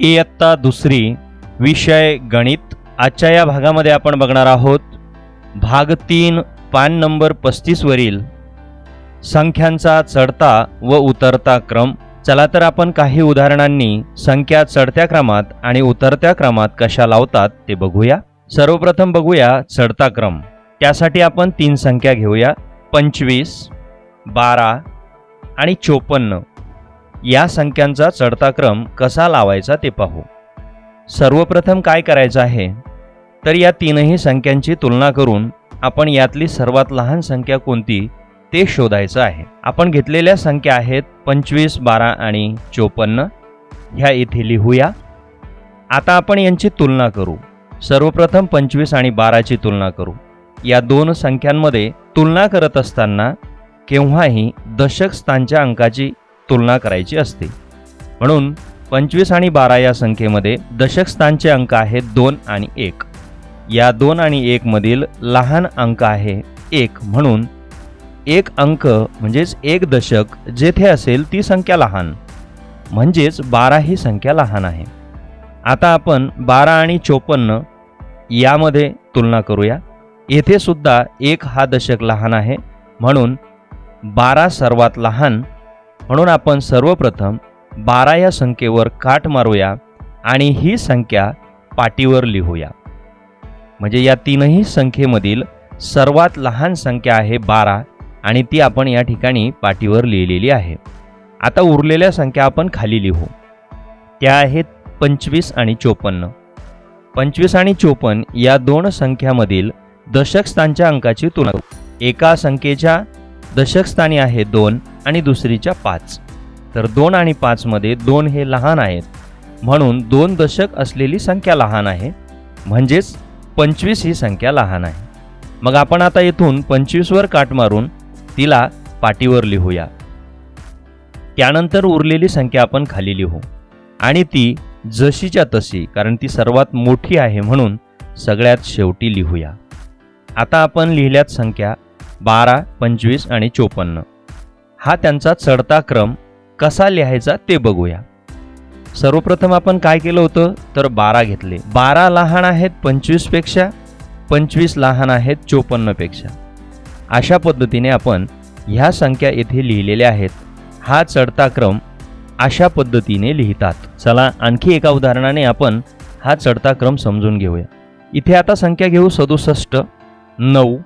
इयत्ता दुसरी विषय गणित. आजच्या या भागामध्ये आपण बघणार आहोत भाग तीन पान नंबर पस्तीसवरील संख्यांचा चढता व उतरता क्रम. चला तर आपण काही उदाहरणांनी संख्या चढत्या क्रमात आणि उतरत्या क्रमात कशा लावतात ते बघूया. सर्वप्रथम बघूया चढता क्रम. त्यासाठी आपण तीन संख्या घेऊया. पंचवीस बारा आणि चोपन्न. या संख्यांचा चढता क्रम कसा लावायचा ते पाहू. सर्वप्रथम काय करायचं आहे? तर या तीनही संख्यांची तुलना करून आपण यातली सर्वात लहान संख्या कोणती ते शोधायचं आहे. आपण घेतलेल्या संख्या आहेत पंचवीस बारा आणि चोपन्न. ह्या इथे लिहूया. आता आपण यांची तुलना करू. सर्वप्रथम पंचवीस आणि बाराची तुलना करू. या दोन संख्यांमध्ये तुलना करत असताना केव्हाही दशक स्थानच्या अंकाची तुलना करायची असते. म्हणून पंचवीस आणि बारा या संख्येमध्ये दशक स्थानचे अंक आहेत दोन आणि एक. या दोन आणि एकमधील लहान अंक आहे एक म्हणून एक अंक म्हणजेच एक दशक जेथे असेल ती संख्या लहान. म्हणजेच बारा ही संख्या लहान आहे. आता आपण बारा आणि चोपन्न यामध्ये तुलना करूया. येथे सुद्धा एक हा दशक लहान आहे म्हणून बारा सर्वात लहान म्हणून आपण सर्वप्रथम बारा या संख्येवर काठ मारूया आणि ही संख्या पाटीवर लिहूया. म्हणजे या तीनही संख्येमधील सर्वात लहान संख्या आहे बारा आणि ती आपण या ठिकाणी पाटीवर लिहिलेली आहे. आता उरलेल्या संख्या आपण खाली लिहू. त्या आहेत पंचवीस आणि चोपन्न. पंचवीस आणि चोपन्न या दोन संख्यामधील दशकस्थानच्या अंकाची तुलना एका संख्येच्या दशकस्थानी आहे दोन आणि दुसरीच्या पाच. तर दोन आणि पाचमध्ये दोन हे लहान आहेत. म्हणून दोन दशक असलेली संख्या लहान आहे. म्हणजेच पंचवीस ही संख्या लहान आहे. मग आपण आता येथून पंचवीसवर काट मारून तिला पाटीवर लिहूया. त्यानंतर उरलेली संख्या आपण खाली लिहू. आणि ती जशीच्या तशी कारण ती सर्वात मोठी आहे म्हणून सगळ्यात शेवटी लिहूया. आता आपण लिहिल्यात संख्या बारा पंचवीस आणि चोपन्न. हा त्यांचा चढता क्रम कसा लिहायचा ते बघूया. सर्वप्रथम आपण काय केलं होतं? तर बारा घेतले. बारा लहान आहेत पंचवीसपेक्षा पंचवीस लहान आहेत चोपन्नपेक्षा अशा पद्धतीने आपण ह्या संख्या येथे लिहिलेल्या आहेत. हा चढता क्रम अशा पद्धतीने लिहितात. चला आणखी एका उदाहरणाने आपण हा चढता क्रम समजून घेऊया. इथे आता संख्या घेऊ. सदुसष्ट नऊ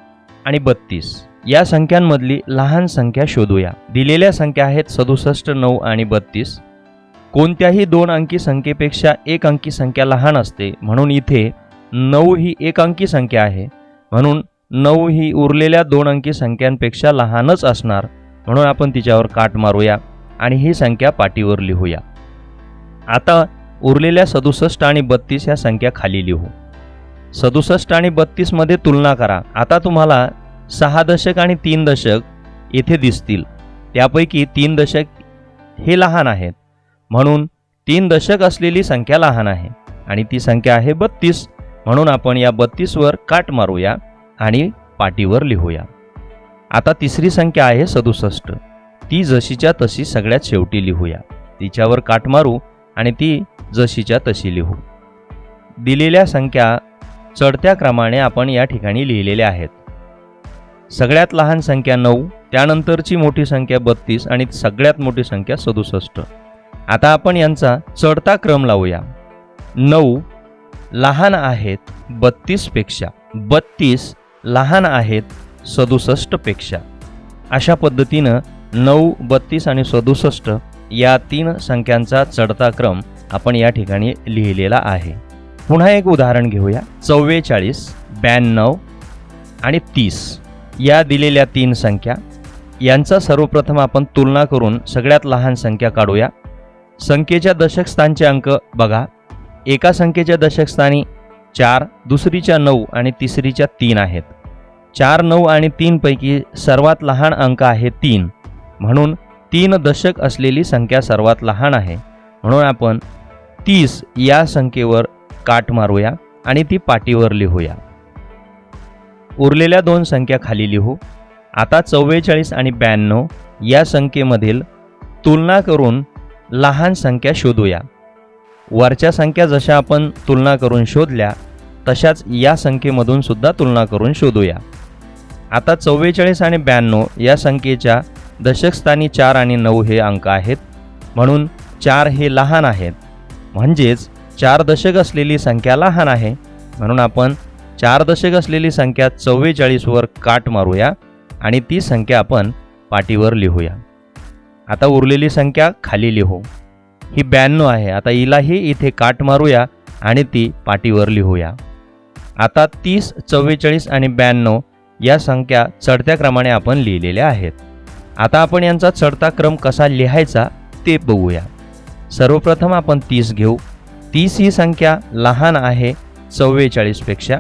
आणि बत्तीस. या संख्यांमधली लहान संख्या शोधूया. दिलेल्या संख्या आहेत सदुसष्ट नऊ आणि बत्तीस. कोणत्याही दोन अंकी संख्येपेक्षा एक अंकी संख्या लहान असते म्हणून इथे नऊ ही एक अंकी संख्या आहे. म्हणून नऊ ही उरलेल्या दोन अंकी संख्यांपेक्षा लहानच असणार म्हणून आपण तिच्यावर काट मारूया आणि ही संख्या पाठीवर लिहूया. आता उरलेल्या सदुसष्ट आणि बत्तीस ह्या संख्या खाली लिहू. सदुसष्ट आणि बत्तीसमध्ये तुलना करा. आता तुम्हाला सहा दशक आणि तीन दशक येथे दिसतील. त्यापैकी तीन दशक हे लहान आहेत. म्हणून तीन दशक असलेली संख्या लहान आहे आणि ती संख्या आहे बत्तीस. म्हणून आपण या बत्तीसवर काट मारूया आणि पाटीवर लिहूया. आता तिसरी संख्या आहे सदुसष्ट. ती जशीच्या तशी सगळ्यात शेवटी लिहूया. तिच्यावर काट मारू आणि ती जशीच्या तशी लिहू. दिलेल्या संख्या चढत्या क्रमाने आपण या ठिकाणी लिहिलेल्या आहेत. सगळ्यात लहान संख्या नऊ त्यानंतरची मोठी संख्या बत्तीस आणि सगळ्यात मोठी संख्या सदुसष्ट. आता आपण यांचा चढता क्रम लावूया. नऊ लहान आहेत बत्तीसपेक्षा बत्तीस लहान आहेत सदुसष्टपेक्षा अशा पद्धतीनं नऊ बत्तीस आणि सदुसष्ट या तीन संख्यांचा चढता क्रम आपण या ठिकाणी लिहिलेला आहे. पुन्हा एक उदाहरण घेऊया. चव्वेचाळीस ब्याण्णव आणि तीस. या दिलेल्या तीन संख्या. यांचा सर्वप्रथम आपण तुलना करून सगळ्यात लहान संख्या काढूया. संख्येच्या दशकस्थानचे अंक बघा. एका संख्येच्या दशकस्थानी चार दुसरीच्या नऊ आणि तिसरीच्या तीन आहेत. चार नऊ आणि तीनपैकी सर्वात लहान अंक आहे तीन. म्हणून तीन दशक असलेली संख्या सर्वात लहान आहे. म्हणून आपण तीस या संख्येवर काट मारूया आणि ती पाटीवर लिहूया. उरलेल्या दोन संख्या खाली लिहू. आता चव्वेचाळीस आणि ब्याण्णव या संख्येमधील तुलना करून लहान संख्या शोधूया. वरच्या संख्या जशा आपण तुलना करून शोधल्या तशाच या संख्येमधून सुद्धा तुलना करून शोधूया. आता चव्वेचाळीस आणि ब्याण्णव या संख्येच्या दशकस्थानी चार आणि नऊ हे अंक आहेत म्हणून चार हे लहान आहेत. म्हणजेच चार दशक असलेली संख्या लहान आहे म्हणून आपण चार दशक असलेली संख्या चव्वेचाळीसवर काट मारूया आणि ती संख्या आपण पाटीवर लिहूया. आता उरलेली संख्या खाली लिहू. ही ब्याण्णव आहे. आता हिलाही इथे काट मारूया आणि ती पाटीवर लिहूया. आता तीस चव्वेचाळीस आणि ब्याण्णव या संख्या चढत्या क्रमाने आपण लिहिलेल्या आहेत. आता आपण यांचा चढता क्रम कसा लिहायचा ते बघूया. सर्वप्रथम आपण तीस घेऊ. तीस ही संख्या लहान आहे चव्वेचाळीसपेक्षा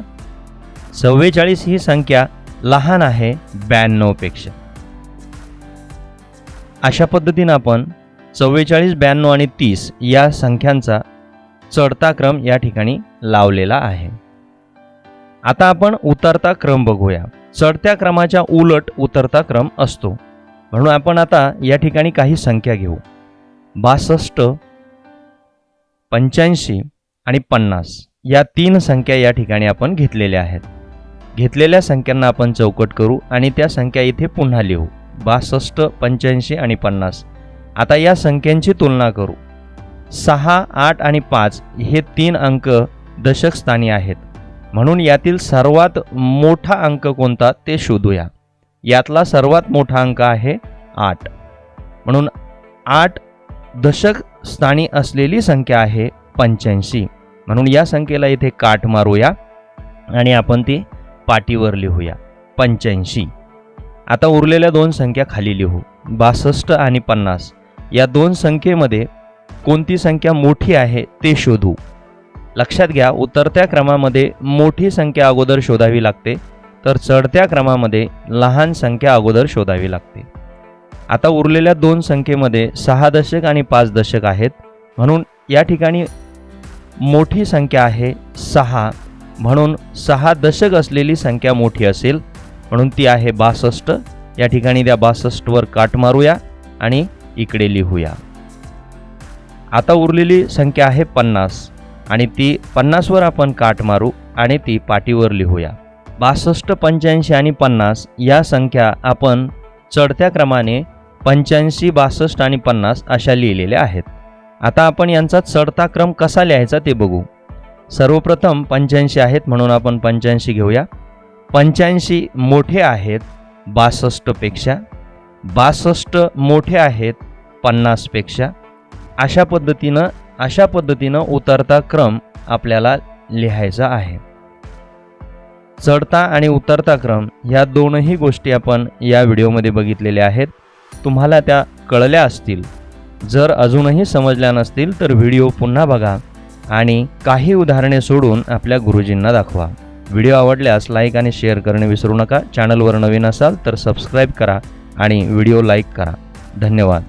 चव्वेचाळीस ही संख्या लहान आहे ब्याण्णवपेक्षा अशा पद्धतीनं आपण चव्वेचाळीस ब्याण्णव आणि तीस या संख्यांचा चढता क्रम या ठिकाणी लावलेला आहे. आता आपण उतरता क्रम बघूया. चढत्या क्रमाच्या उलट उतरता क्रम असतो. म्हणून आपण आता या ठिकाणी काही संख्या घेऊ. बासष्ट पंच्याऐंशी आणि पन्नास या तीन संख्या या ठिकाणी आपण घेतलेल्या आहेत. घेतलेल्या संख्यांना आपण चौकट करू आणि त्या संख्या इथे पुन्हा लिहू. बासष्ट पंच्याऐंशी आणि पन्नास. आता या संख्यांची तुलना करू. सहा आठ आणि पाच हे तीन अंक दशक स्थानी आहेत. म्हणून यातील सर्वात मोठा अंक कोणता ते शोधूया. यातला सर्वात मोठा अंक आहे आठ. म्हणून आठ दशक स्थानी असलेली संख्या आहे पंच्याऐंशी. म्हणून या संख्येला इथे काठ मारूया आणि आपण ती पाटीवर लिहूया. पंच्याऐंशी. आता उरलेल्या दोन संख्या खाली लिहू. बासष्ट आणि पन्नास. या दोन संख्येमध्ये कोणती संख्या मोठी आहे ते शोधू. लक्षात घ्या उतरत्या क्रमामध्ये मोठी संख्या अगोदर शोधावी लागते तर चढत्या क्रमामध्ये लहान संख्या अगोदर शोधावी लागते. आता उरलेल्या दोन संख्येमध्ये सहा दशक आणि पाच दशक आहेत म्हणून या ठिकाणी मोठी संख्या आहे सहा म्हणून सहा दशक असलेली संख्या मोठी असेल. म्हणून ती आहे बासष्ट. या ठिकाणी त्या बासष्टवर काट मारूया आणि इकडे लिहूया. आता उरलेली संख्या आहे पन्नास. आणि ती पन्नासवर आपण काट मारू आणि ती पाटीवर लिहूया. बासष्ट पंच्याऐंशी आणि पन्नास या संख्या आपण चढत्या क्रमाने पंच्याऐंशी बासष्ट आणि पन्नास अशा लिहिलेल्या आहेत. आता आपण यांचा चढता क्रम कसा लिहायचा ते बघू. सर्वप्रथम पंच्याऐंशी आहेत म्हणून आपण पंच्याऐंशी घेऊया. पंच्याऐंशी मोठे आहेत बासष्टपेक्षा बासष्ट मोठे आहेत पन्नासपेक्षा अशा पद्धतीनं अशा पद्धतीनं उतरता क्रम आपल्याला लिहायचा आहे. चढता आणि उतरता क्रम ह्या दोनही गोष्टी आपण या व्हिडिओमध्ये बघितलेल्या आहेत. तुम्हाला त्या कळल्या असतील. जर अजूनही समजल्या नसतील तर व्हिडिओ पुन्हा बघा. आणि काही उदाहरणे सोडून आपल्या गुरुजींना दाखवा. व्हिडिओ आवडल्यास लाईक आणि शेअर करणे विसरू नका. चॅनलवर नवीन असाल तर सबस्क्राईब करा आणि व्हिडिओ लाईक करा. धन्यवाद.